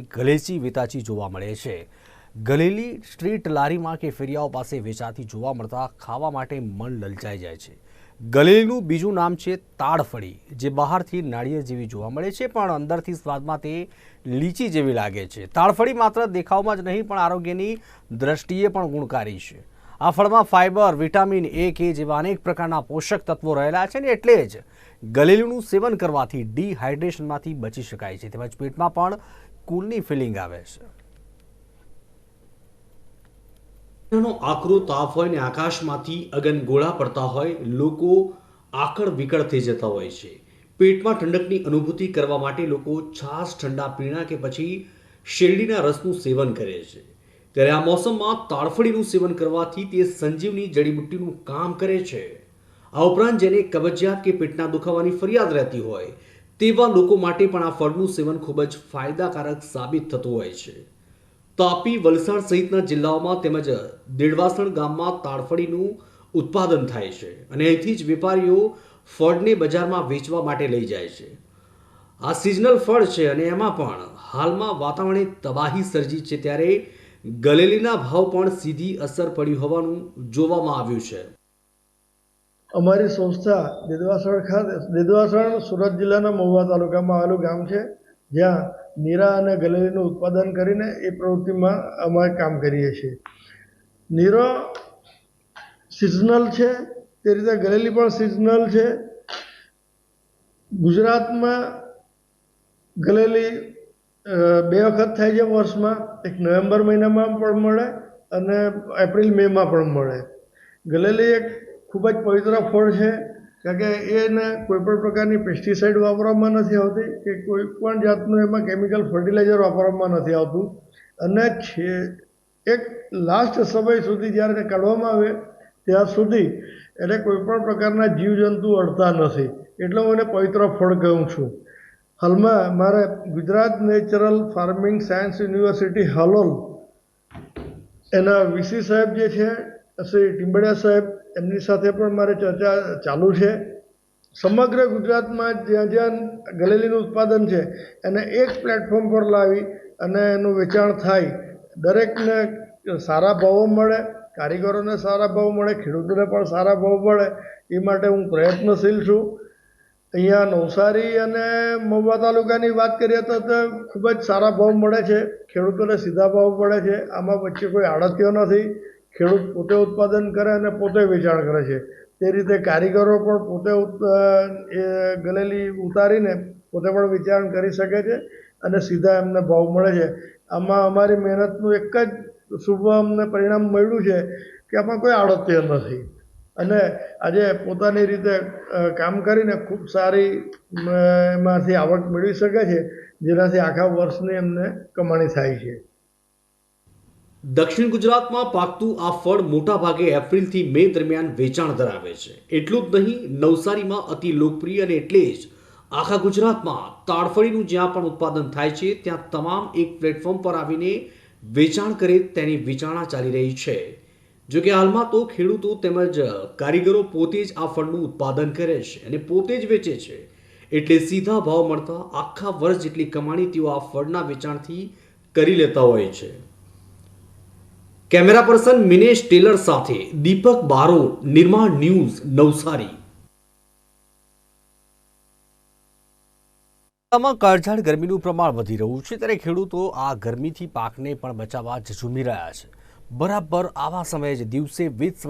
ગલેચી વેતાચી જોવા મળે છે. ગલેલી સ્ટ્રીટ લારીમાં કે ફેરિયાઓ પાસે વેચાતી જોવા મળતા ખાવા માટે મન લલચાઈ જાય છે. ગલેલીનું બીજું નામ છે તાડફળી જે બહારથી નાળિયેર જેવી જોવા મળે છે, પણ અંદરથી સ્વાદમાં તે લીચી જેવી લાગે છે. તાડફળી માત્ર દેખાવમાં જ નહીં, પણ આરોગ્યની દ્રષ્ટિએ પણ ગુણકારી છે. આ ફળમાં ફાઇબર વિટામિન એ, કે જેવા અનેક પ્રકારના પોષક તત્વો રહેલા છે ને એટલે જ ગલેલીનું સેવન કરવાથી ડિહાઇડ્રેશનમાંથી બચી શકાય છે. તેમજ પેટમાં પણ કુલની ફિલિંગ આવે છે. આકરો તાપ હોય ને આકાશમાંથી અગનગોળા પડતા હોય, લોકો આકળ વિકળ થઈ જતા હોય છે. પેટમાં ઠંડકની અનુભૂતિ કરવા માટે લોકો છાશ ઠંડા પીણા કે પછી શેરડીના રસનું સેવન કરે છે. ત્યારે આ મોસમમાં તાળફળીનું સેવન કરવાથી તે સંજીવની જડીબુટ્ટીનું કામ કરે છે. આ ઉપરાંત જેને કબજિયાત કે પેટના દુખાવાની ફરિયાદ રહેતી હોય તેવા લોકો માટે પણ આ ફળનું સેવન ખૂબ જ ફાયદાકારક સાબિત થતું હોય છે. તાપી, વલસાડ સહિતના જિલ્લાઓમાં તેમજ દેડવાસણ ગામમાં તાડફળીનું ઉત્પાદન થાય છે અને અહીંથી જ વેપારીઓ ફળને બજારમાં વેચવા માટે લઈ જાય છે. આ સિઝનલ ફળ છે અને એમાં પણ હાલમાં વાતાવરણે તબાહી સર્જી છે ત્યારે ગલેલીના ભાવ પણ સીધી અસર પડી હોવાનું જોવામાં આવ્યું છે. અમારી સંસ્થા દેદવાસણ ખાતે દેદવાસણ સુરત જિલ્લાના મહુવા તાલુકામાં આવેલું ગામ છે, જ્યાં નીરા અને ગલેરીનું ઉત્પાદન કરીને એ પ્રવૃત્તિમાં અમે કામ કરીએ છીએ. નીરો સિઝનલ છે, તે રીતે ગલેલી પણ સિઝનલ છે. ગુજરાતમાં ગલેલી બે વખત થાય છે વર્ષમાં, એક નવેમ્બર મહિનામાં પણ મળે અને એપ્રિલ મેમાં પણ મળે. ગલેલી એક ખૂબ જ પવિત્ર ફળ છે, કારણ કે એને કોઈપણ પ્રકારની પેસ્ટિસાઇડ વાપરવામાં નથી આવતી કે કોઈ પણ જાતનું એમાં કેમિકલ ફર્ટિલાઇઝર વાપરવામાં નથી આવતું. અને છે, એક લાસ્ટ સમય સુધી જ્યારે એને કાઢવામાં આવે, ત્યાં સુધી એને કોઈ પણ પ્રકારના જીવજંતુ અડતા નથી. એટલે હું એને પવિત્ર ફળ કહું છું. હાલમાં મારે Gujarat natural farming science university Halol એના વીસી સાહેબ જે છે, શ્રી ટીમ્બડિયા સાહેબ એમની સાથે પણ મારે ચર્ચા ચાલુ છે. સમગ્ર ગુજરાતમાં જ્યાં જ્યાં ગલેલીનું ઉત્પાદન છે, એને એક પ્લેટફોર્મ પર લાવી અને એનું વેચાણ થાય. દરેકને સારા ભાવો મળે, કારીગરોને સારા ભાવ મળે, ખેડૂતોને પણ સારા ભાવ મળે, એ માટે હું પ્રયત્નશીલ છું. અહીંયા નવસારી અને મહુવા તાલુકાની વાત કરીએ તો ખૂબ જ સારા ભાવ મળે છે, ખેડૂતોને સીધા ભાવ મળે છે. આમાં વચ્ચે કોઈ આડતીઓ નથી. ખેડૂત પોતે ઉત્પાદન કરે અને પોતે વેચાણ કરે છે. તે રીતે કારીગરો પણ પોતે એ ગલેલી ઉતારીને પોતે પણ વેચાણ કરી શકે છે અને સીધા એમને ભાવ મળે છે. આમાં અમારી મહેનતનું એક જ શુભ અમને પરિણામ મળ્યું છે કે આમાં કોઈ આડત્ય નથી. અને આજે પોતાની રીતે કામ કરીને ખૂબ સારી એમાંથી આવક મેળવી શકે છે, જેનાથી આખા વર્ષની એમને કમાણી થાય છે. દક્ષિણ ગુજરાતમાં પાકતું આ ફળ મોટાભાગે એપ્રિલથી મે દરમિયાન વેચાણ ધરાવે છે. એટલું જ નહીં, નવસારીમાં અતિ લોકપ્રિય અને એટલે જ આખા ગુજરાતમાં તાડફળીનું જ્યાં પણ ઉત્પાદન થાય છે, ત્યાં તમામ એક પ્લેટફોર્મ પર આવીને વેચાણ કરે તેની વિચારણા ચાલી રહી છે. જો કે હાલમાં તો ખેડૂતો તેમજ કારીગરો પોતે જ આ ફળનું ઉત્પાદન કરે છે અને પોતે જ વેચે છે. એટલે સીધા ભાવ મળતા આખા વર્ષ જેટલી કમાણી તેઓ આ ફળના વેચાણથી કરી લેતા હોય છે. કેમેરા પર્સન મિનેશ ટેલર સાથે દીપક બારોટ, નિર્માણ ન્યૂઝ, નવસારી. જિલ્લામાં કાળઝાળ ગરમીનું પ્રમાણ વધી રહ્યું છે ત્યારે ખેડૂતો આ ગરમીથી પાકને પણ બચાવવા ઝઝૂમી રહ્યા છે. બરાબર આવા સમયે જ દિવસે વીજ